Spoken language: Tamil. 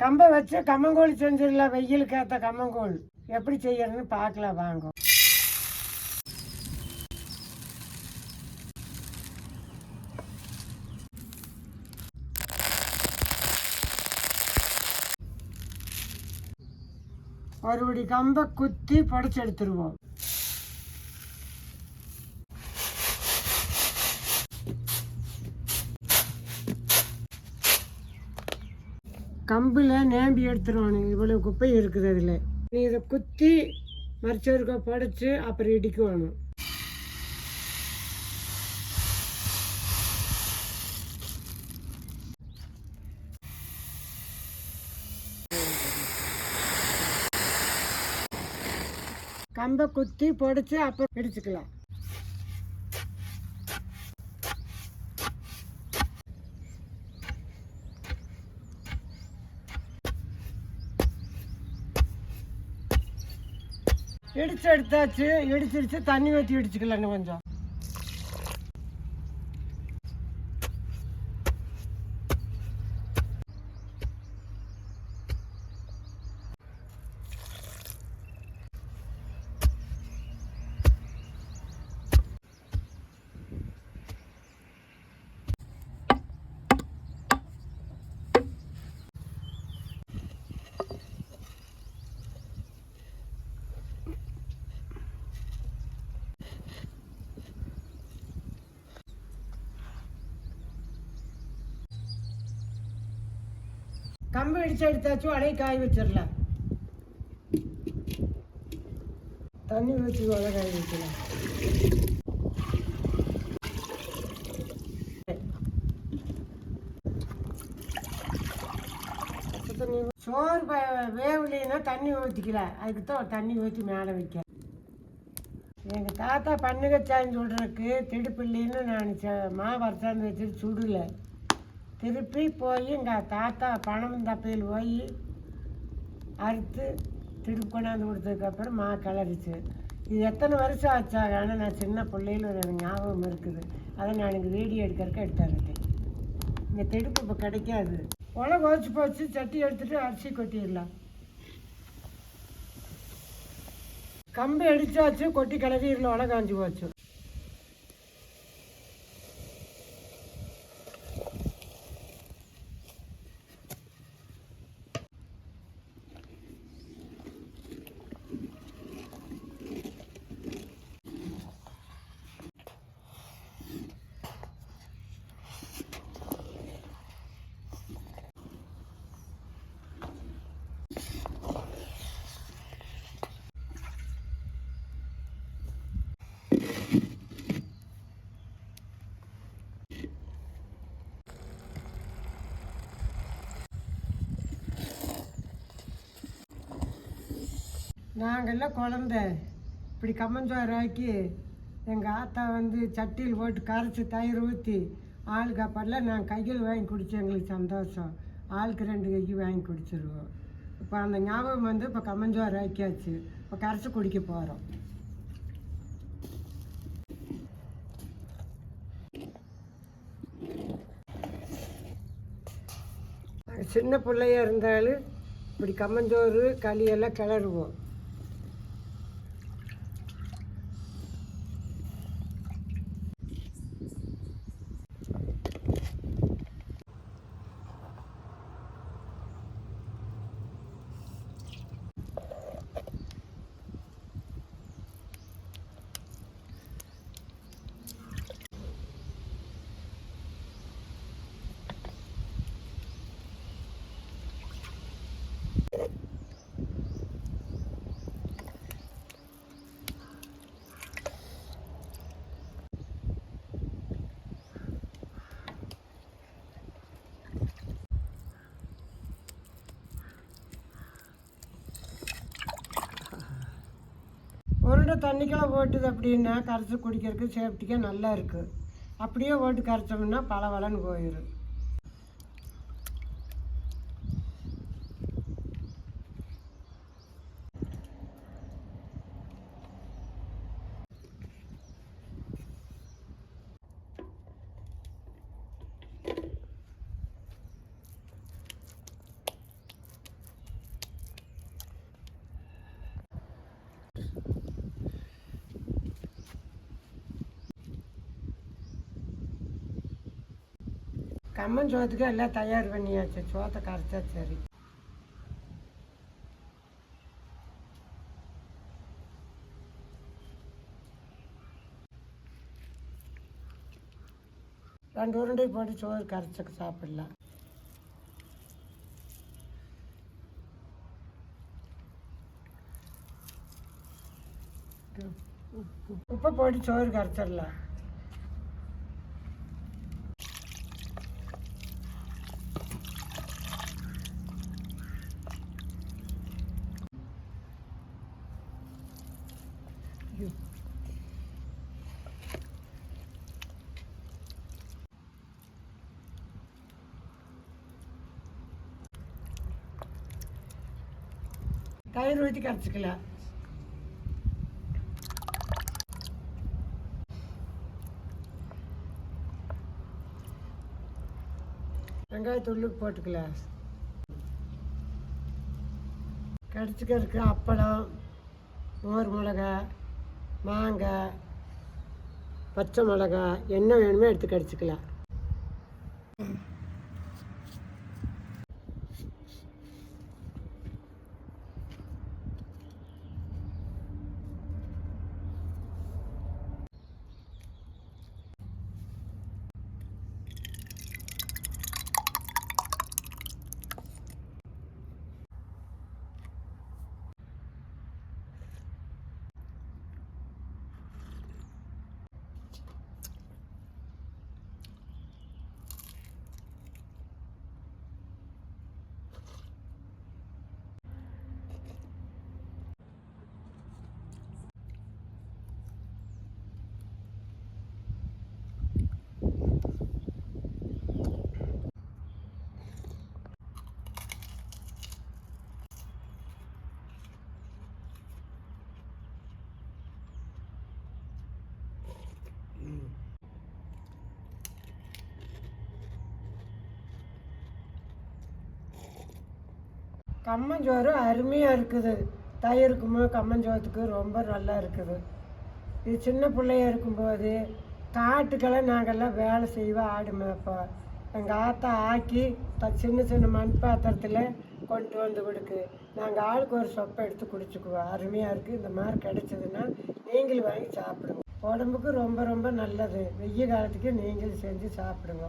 கம்பை வச்சு கம்மங்கூழ் செஞ்சிடலாம் வெயிலுக்கு ஏற்ற கம்மங்கூழ். எப்படி செய்யறதுன்னு பார்க்கலாம் வாங்க. ஒருபடி கம்பை குத்தி புடச்சி எடுத்துருவோம். கம்பில் நேம்பி எடுத்துருவானுங்க. இவ்வளோ குப்பை இருக்குது அதில். நீ இதை குத்தி மரிச்சோருக்கா புடச்சி அப்புறம் இடிக்கணும் கம்பை குத்தி புடச்சி அப்புறம் பிடிச்சிக்கலாம் இடிச்சு எடுத்தாச்சு இடிச்சிருச்சு தண்ணி ஊற்றி இடிச்சுக்கலாம் கொஞ்சம். கம்பு இடிச்சு எடுத்தாச்சும் அலையை காய வச்சிடலாம் தண்ணி ஊற்றி வலை காய வைக்கலாம். தண்ணி சோறு ப- வேவலைன்னா தண்ணி ஊற்றிக்கல அதுக்கு தான் தண்ணி ஊற்றி மேலே வைக்க. எங்கள் தாத்தா பண்ணுகச்சான்னு சொல்கிறதுக்கு திடுப்பில்லைன்னு நான் மாவு அரைச்சாந்து வச்சுட்டு சுடலை. திருப்பி போய் எங்கள் தாத்தா பணம் தப்பையில் போய் அறுத்து திருப்பி கொண்டாந்து கொடுத்ததுக்கப்புறம் மா கிளறிச்சு. இது எத்தனை வருஷம் ஆச்சாக ஆனால் நான் சின்ன பிள்ளையில ஒரு எனக்கு ஞாபகம் இருக்குது. அதை நான் எனக்கு வீடியோ எடுக்கிறதுக்கு எடுத்தாருட்டேன் இந்த திருப்பு இப்போ கிடைக்காது. உலக வச்சு போச்சு சட்டி எடுத்துட்டு அரிசி கொட்டிடலாம். கம்பு அடித்தாச்சு கொட்டி கிளறிடல உலக காஞ்சி போச்சு. நாங்கள்லாம் குழந்த. இப்படி கம்மஞ்சோறு ஆக்கி எங்கள் ஆத்தா வந்து சட்டியில் போட்டு கரைச்சி தயிர் ஊற்றி ஆளுக்கு அப்பெல்லாம் நான் கையில் வாங்கி குடித்தோம் எங்களுக்கு சந்தோஷம். ஆளுக்கு ரெண்டு கைக்கு வாங்கி குடிச்சிருவோம். இப்போ அந்த ஞாபகம் வந்து இப்போ கம்மஞ்சோறு ஆக்கியாச்சு. இப்போ கரைச்சி குடிக்க போகிறோம் சின்ன பிள்ளையா இருந்தாலும் இப்படி கம்மஞ்சோறு களியெல்லாம் கிளறுவோம். உருண்டை தண்ணிக்கெல்லாம் ஓட்டுது அப்படின்னா கரைச்சி குடிக்கிறதுக்கு சேஃப்டிக்காக நல்லா இருக்குது அப்படியே ஓட்டு கரைச்சோம்னா பளபளன்னு போயிடும் கம்மன் சோத்துக்கு எல்லாம் தயார் பண்ணியாச்சு சோத்தை கரைச்சா சரி. ரெண்டு உருண்டை போட்டு சோறு கரைச்சி சாப்பிடலாம். உப்பை போட்டு சோறு கரைச்சிடலாம். தயிர் ஊற்றி கரைச்சிக்கலாம் வெங்காயத்தூள் போட்டுக்கலாம் கடிச்சிக்கிறதுக்கு அப்பளம் மோர் மிளகா மாங்காய் பச்சை மிளகா என்ன வேணுமோ எடுத்து கடிச்சிக்கலாம். கம்மஞ்சோறு அருமையாக இருக்குது. தயிருக்குமோ கம்மஞ்சோத்துக்கு ரொம்ப நல்லா இருக்குது. இது சின்ன பிள்ளையா இருக்கும்போது காட்டுக்கெல்லாம் நாங்கள்லாம் வேலை செய்வோம் ஆடு மேய்ப்போம் எங்கள் ஆத்தா ஆக்கி த சின்ன சின்ன மண் பாத்திரத்தில் கொண்டு வந்து கொடுக்கு நாங்கள் ஆளுக்கு ஒரு சொப்பை எடுத்து குடிச்சுக்குவோம். அருமையாக இருக்குது இந்த மாதிரி கிடைச்சதுன்னா நீங்களும் வாங்கி சாப்பிடுவோம் உடம்புக்கு ரொம்ப ரொம்ப நல்லது. வெய்ய காலத்துக்கு நீங்களும் செஞ்சு சாப்பிடுங்க.